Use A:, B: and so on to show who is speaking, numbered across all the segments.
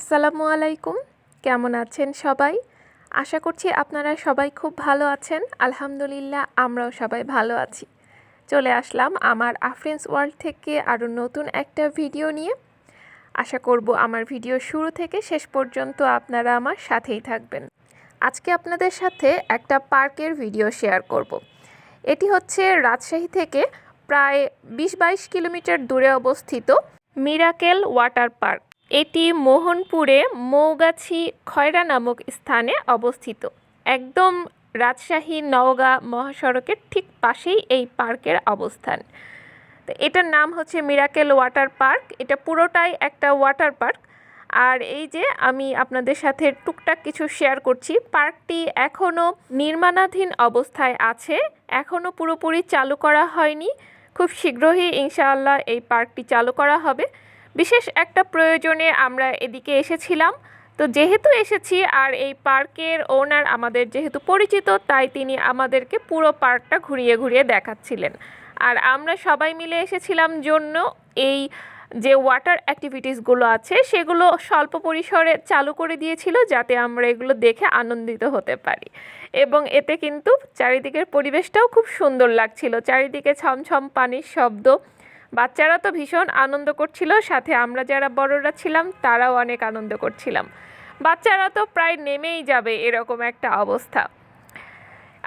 A: আসসালামু আলাইকুম। কেমন আছেন সবাই? আশা করছি আপনারা সবাই খুব ভালো আছেন। আলহামদুলিল্লাহ, আমরাও সবাই ভালো আছি। চলে আসলাম আমার আফ্রেন্স ওয়ার্ল্ড থেকে আরও নতুন একটা ভিডিও নিয়ে। আশা করব আমার ভিডিও শুরু থেকে শেষ পর্যন্ত আপনারা আমার সাথেই থাকবেন। আজকে আপনাদের সাথে একটা পার্কের ভিডিও শেয়ার করব। এটি হচ্ছে রাজশাহী থেকে প্রায় বিশ বাইশ কিলোমিটার দূরে অবস্থিত মিরাকেল ওয়াটার পার্ক। এটি মোহনপুরে মৌগাছি খয়রা নামক স্থানে অবস্থিত। একদম রাজশাহী নওগাঁ মহাসড়কের ঠিক পাশেই এই পার্কের অবস্থান। তো এটার নাম হচ্ছে মিরাকেল ওয়াটার পার্ক। এটা পুরোটাই একটা ওয়াটার পার্ক। আর এই যে আমি আপনাদের সাথে টুকটাক কিছু শেয়ার করছি, পার্কটি এখনও নির্মাণাধীন অবস্থায় আছে। এখনও পুরোপুরি চালু করা হয়নি। খুব শীঘ্রই ইনশাআল্লাহ এই পার্কটি চালু করা হবে। বিশেষ একটা প্রয়োজনে আমরা এদিকে এসেছিলাম। তো যেহেতু এসেছি আর এই পার্কের ওনার আমাদের যেহেতু পরিচিত, তাই তিনি আমাদেরকে পুরো পার্কটা ঘুরিয়ে ঘুরিয়ে দেখাচ্ছিলেন। আর আমরা সবাই মিলে এসেছিলাম জন্য এই যে ওয়াটার অ্যাক্টিভিটিসগুলো আছে, সেগুলো স্বল্প পরিসরে চালু করে দিয়েছিল যাতে আমরা এগুলো দেখে আনন্দিত হতে পারি। এবং এতে কিন্তু চারিদিকের পরিবেশটাও খুব সুন্দর লাগছিল। চারিদিকে ছমছম পানির শব্দ বাচ্চারা তো ভীষণ আনন্দ করছিল, সাথে আমরা যারা বড়রা ছিলাম, তারাও অনেক আনন্দ করছিলাম। বাচ্চারা তো প্রায় নেমেই যাবে এরকম একটা অবস্থা।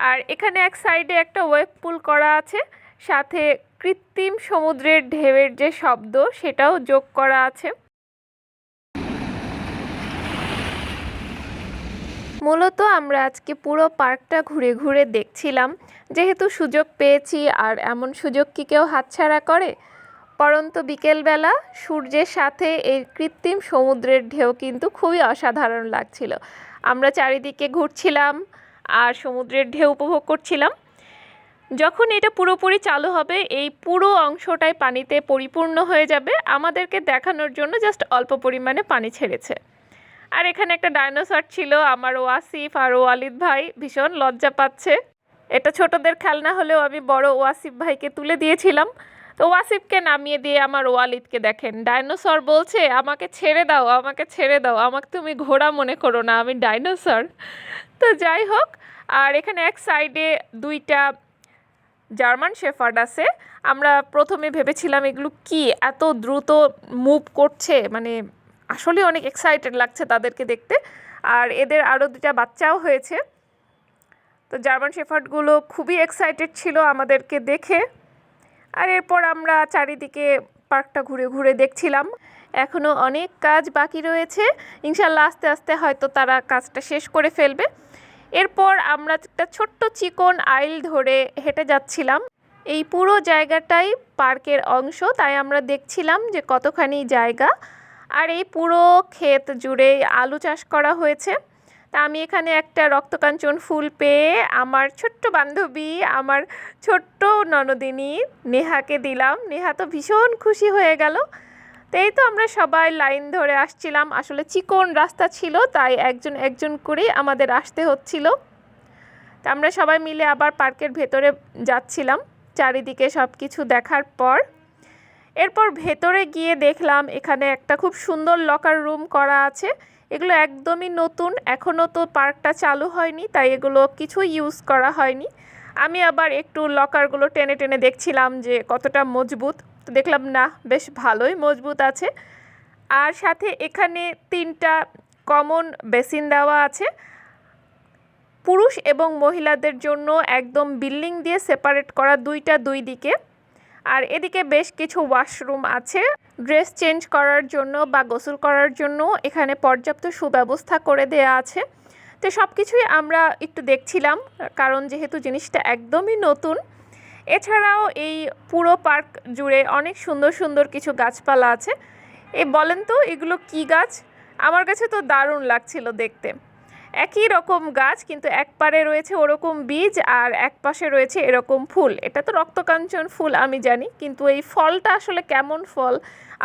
A: আর এখানে এক সাইডে একটা ওয়েব পুল করা আছে, সাথে কৃত্রিম সমুদ্রের ঢেউয়ের যে শব্দ, সেটাও যোগ করা আছে। মূলত আমরা আজকে পুরো পার্কটা ঘুরে ঘুরে দেখছিলাম। যেহেতু সুযোগ পেয়েছি, আর এমন সুযোগ কি কেউ হাতছাড়া করে? পরন্ত বিকেলবেলা সূর্যের সাথে এই কৃত্রিম সমুদ্রের ঢেউ কিন্তু খুবই অসাধারণ লাগছিল। আমরা চারিদিকে ঘুরছিলাম আর সমুদ্রের ঢেউ উপভোগ করছিলাম। যখন এটা পুরোপুরি চালু হবে, এই পুরো অংশটাই পানিতে পরিপূর্ণ হয়ে যাবে। আমাদেরকে দেখানোর জন্য জাস্ট অল্প পরিমাণে পানি ছেড়েছে। আর এখানে একটা ডাইনোসর ছিল, আমার ওয়াসিফ আর ওয়ালিদ ভাই ভীষণ লজ্জা পাচ্ছে। এটা ছোটদের খেলনা হলেও আমি বড় ওয়াসিফ ভাইকে তুলে দিয়েছিলাম। তো ওয়াসিফকে নামিয়ে দিয়ে আমার ওয়ালিদকে দেখেন। ডাইনোসর বলছে, আমাকে ছেড়ে দাও, আমাকে ছেড়ে দাও। আমাকে তুমি ঘোড়া মনে করো না, আমি ডাইনোসর। তো যাই হোক, আর এখানে এক সাইডে দুইটা জার্মান শেফার্ড আছে। আমরা প্রথমে ভেবেছিলাম এগুলো কি, এত দ্রুত মুভ করছে মানে আসলে অনেক এক্সাইটেড লাগছে তাদেরকে দেখতে। আর এদের আরও দুটা বাচ্চাও হয়েছে। তো জার্মান শেফার্ডগুলো খুবই এক্সাইটেড ছিল আমাদেরকে দেখে। আর এরপর আমরা চারিদিকে পার্কটা ঘুরে ঘুরে দেখছিলাম। এখনও অনেক কাজ বাকি রয়েছে। ইনশাল্লাহ আস্তে আস্তে হয়তো তারা কাজটা শেষ করে ফেলবে। এরপর আমরা একটা ছোট্ট চিকন আইল ধরে হেঁটে যাচ্ছিলাম। এই পুরো জায়গাটাই পার্কের অংশ, তাই আমরা দেখছিলাম যে কতখানি জায়গা। আর এই পুরো ক্ষেত জুড়ে আলু চাষ করা হয়েছে। তা আমি এখানে একটা রক্তকাঞ্চন ফুল পেয়ে আমার ছোট্ট বান্ধবী, আমার ছোট্ট ননদিনী নেহাকে দিলাম। নেহা তো ভীষণ খুশি হয়ে গেল। তো এই তো আমরা সবাই লাইন ধরে আসছিলাম। আসলে চিকন রাস্তা ছিল, তাই একজন একজন করে আমাদের আসতে হচ্ছিল। তা আমরা সবাই মিলে আবার পার্কের ভেতরে যাচ্ছিলাম, চারিদিকে সব কিছু দেখার পর। এরপর ভেতরে গিয়ে দেখলাম এখানে একটা খুব সুন্দর লকার রুম করা আছে। এগুলো একদমই নতুন, এখনও তো পার্কটা চালু হয়নি, তাই এগুলো কিছু ইউজ করা হয়নি। আমি আবার একটু লকারগুলো টেনে টেনে দেখছিলাম যে কতটা মজবুত, তো দেখলাম না, বেশ ভালোই মজবুত আছে। আর সাথে এখানে তিনটা কমন বেসিন দেওয়া আছে। পুরুষ এবং মহিলাদের জন্য একদম বিল্ডিং দিয়ে সেপারেট করা দুইটা দুই দিকে। আর এদিকে বেশ কিছু ওয়াশরুম আছে। ড্রেস চেঞ্জ করার জন্য বা গোসল করার জন্য এখানে পর্যাপ্ত সুব্যবস্থা করে দেয়া আছে। তো সব কিছুই আমরা একটু দেখছিলাম, কারণ যেহেতু জিনিসটা একদমই নতুন। এছাড়াও এই পুরো পার্ক জুড়ে অনেক সুন্দর সুন্দর কিছু গাছপালা আছে। এ বলেন তো, এগুলো কি গাছ? আমার কাছে তো দারুণ লাগছিল দেখতে। একই রকম গাছ, কিন্তু এক পারে রয়েছে ওরকম বীজ আর এক পাশে রয়েছে এরকম ফুল। এটা তো রক্তকাঞ্চন ফুল, আমি জানি, কিন্তু এই ফলটা আসলে কেমন ফল,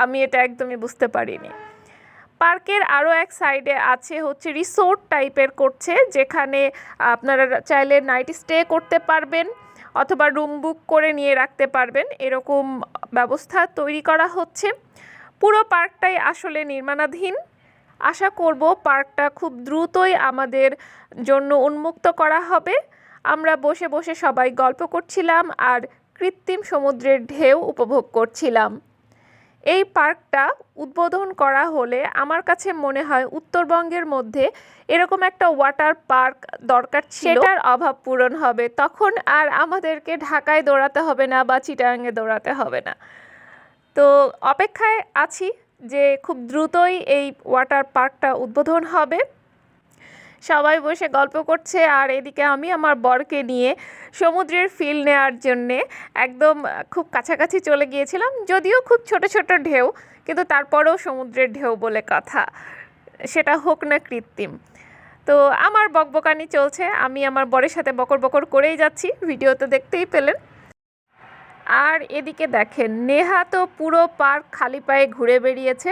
A: আমি এটা একদমই বুঝতে পারিনি। পার্কের আরও এক সাইডে আছে হচ্ছে রিসোর্ট টাইপের করছে, যেখানে আপনারা চাইলে নাইট স্টে করতে পারবেন অথবা রুম বুক করে নিয়ে রাখতে পারবেন, এরকম ব্যবস্থা তৈরি করা হচ্ছে। পুরো পার্কটাই আসলে নির্মাণাধীন। আশা করব পার্কটা খুব দ্রুতই আমাদের জন্য উন্মুক্ত করা হবে। আমরা বসে বসে সবাই গল্প করছিলাম আর কৃত্রিম সমুদ্রের ঢেউ উপভোগ করছিলাম। এই পার্কটা উদ্বোধন করা হলে আমার কাছে মনে হয় উত্তরবঙ্গের মধ্যে এরকম একটা ওয়াটার পার্ক দরকার ছিল। সেটার অভাব পূরণ হবে। তখন আর আমাদেরকে ঢাকায় দৌড়াতে হবে না বা চিটাগাঙে দৌড়াতে হবে না। তো অপেক্ষায় আছি। যে খুব দ্রুতই এই ওয়াটার পার্কটা উদ্বোধন হবে। সবাই বসে গল্প করছে আর এদিকে আমি আমার বরকে নিয়ে সমুদ্রের ফিল নেওয়ার জন্যে একদম খুব কাছাকাছি চলে গিয়েছিলাম, যদিও খুব ছোট ছোট ঢেউ, কিন্তু তারপরেও সমুদ্রের ঢেউ বলে কথা। সেটা হোক না কৃত্রিম। তো আমার বকবকানি চলছে, আমি আমার বরের সাথে বকর বকর করেই যাচ্ছি ভিডিওতে দেখতেই পেলেন। আর এদিকে দেখেন, নেহা তো পুরো পার্ক খালি পায়ে ঘুরে বেরিয়েছে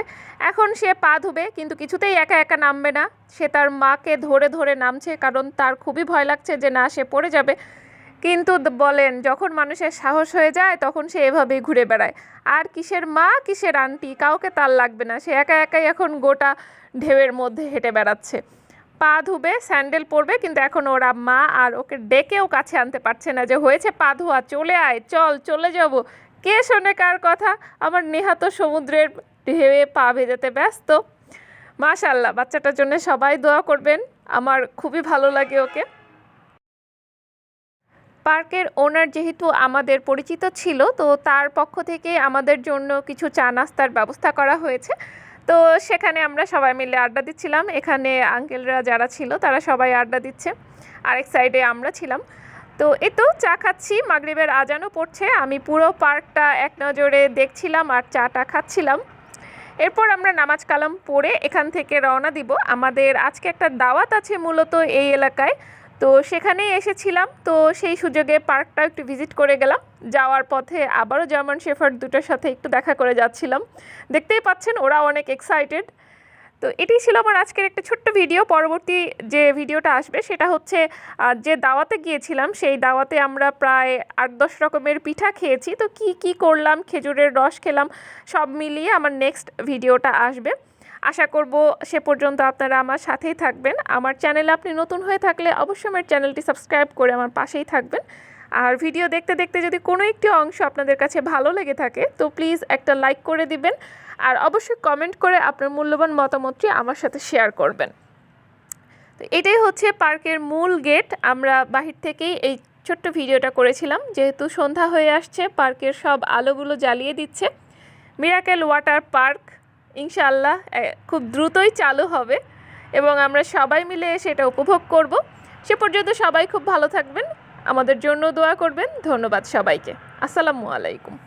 A: এখন সে পা ধুবে, কিন্তু কিছুতেই একা একা নামবে না। সে তার মাকে ধরে ধরে নামছে, কারণ তার খুবই ভয় লাগছে যে না, সে পড়ে যাবে। কিন্তু বলেন, যখন মানুষের সাহস হয়ে যায়, তখন সে এভাবেই ঘুরে বেড়ায়। আর কিসের মা, কিসের আন্টি, কাউকে তার লাগবে না। সে একা একাই এখন গোটা ঢেউয়ের মধ্যে হেঁটে বেড়াচ্ছে। পা ধুবে, স্যান্ডেল পরবে, কিন্তু এখন ওরা মা আর ওকে ডেকেও কাছে আনতে পারছে না যে হয়েছে পা ধোয়া, চলে আয়, চল, চলে যাব। কে শোনে কার কথা? আমার নেহা সমুদ্রের ঢেউয়ে পা ভেজাতে ব্যস্ত। মাশাল্লাহ, বাচ্চাটার জন্য সবাই দোয়া করবেন। আমার খুবই ভালো লাগে ওকে। পার্কের ওনার যেহেতু আমাদের পরিচিত ছিল, তো তার পক্ষ থেকে আমাদের জন্য কিছু চা নাস্তার ব্যবস্থা করা হয়েছে। তো সেখানে আমরা সবাই মিলে আড্ডা দিচ্ছিলাম। এখানে আঙ্কেলরা যারা ছিল, তারা সবাই আড্ডা দিচ্ছে। আরেক সাইডে আমরা ছিলাম। তো এই তো চা খাচ্ছি, মাগরিবের আজানও পড়ছে। আমি পুরো পার্কটা এক নজরে দেখছিলাম আর চাটা খাচ্ছিলাম। এরপর আমরা নামাজ কালাম পড়ে এখান থেকে রওনা দিব। আমাদের আজকে একটা দাওয়াত আছে মূলত এই এলাকায়। তো সেখানেই এসেছিলাম। তো সেই সুযোগে পার্কটা একটু ভিজিট করে গেলাম। যাওয়ার পথে আবারও জার্মান শেফার্ড দুটোর সাথে একটু দেখা করে যাচ্ছিলাম। দেখতেই পাচ্ছেন ওরা অনেক এক্সাইটেড তো এটি ছিল আমার আজকের একটা ছোট্ট ভিডিও পরবর্তী যে ভিডিওটা আসবে সেটা হচ্ছে যে দাওয়াতে গিয়েছিলাম, সেই দাওয়াতে আমরা প্রায় আট দশ রকমের পিঠা খেয়েছি। তো কি কি করলাম, খেজুরের রস খেলাম, সব মিলিয়ে আমার নেক্সট ভিডিওটা আসবে। আশা করব সে পর্যন্ত আপনারা আমার সাথেই থাকবেন। আমার চ্যানেলে আপনি নতুন হয়ে থাকলে অবশ্যই আমার চ্যানেলটি সাবস্ক্রাইব করে আমার পাশেই থাকবেন। আর ভিডিও দেখতে দেখতে যদি কোনো একটি অংশ আপনাদের কাছে ভালো লেগে থাকে, তো প্লিজ একটা লাইক করে দিবেন। আর অবশ্যই কমেন্ট করে আপনার মূল্যবান মতামতটি আমার সাথে শেয়ার করবেন। তো এটাই হচ্ছে পার্কের মূল গেট। আমরা বাহির থেকেই এই ছোট্ট ভিডিওটা করেছিলাম। যেহেতু সন্ধ্যা হয়ে আসছে, পার্কের সব আলোগুলো জ্বালিয়ে দিচ্ছে। মিরাকেল ওয়াটার পার্ক ইনশাআল্লাহ এ, খুব দ্রুতই চালু হবে এবং আমরা সবাই মিলে সেটা উপভোগ করব। সে পর্যন্ত সবাই খুব ভালো থাকবেন। আমাদের জন্য দোয়া করবেন। ধন্যবাদ সবাইকে। আসসালামু আলাইকুম।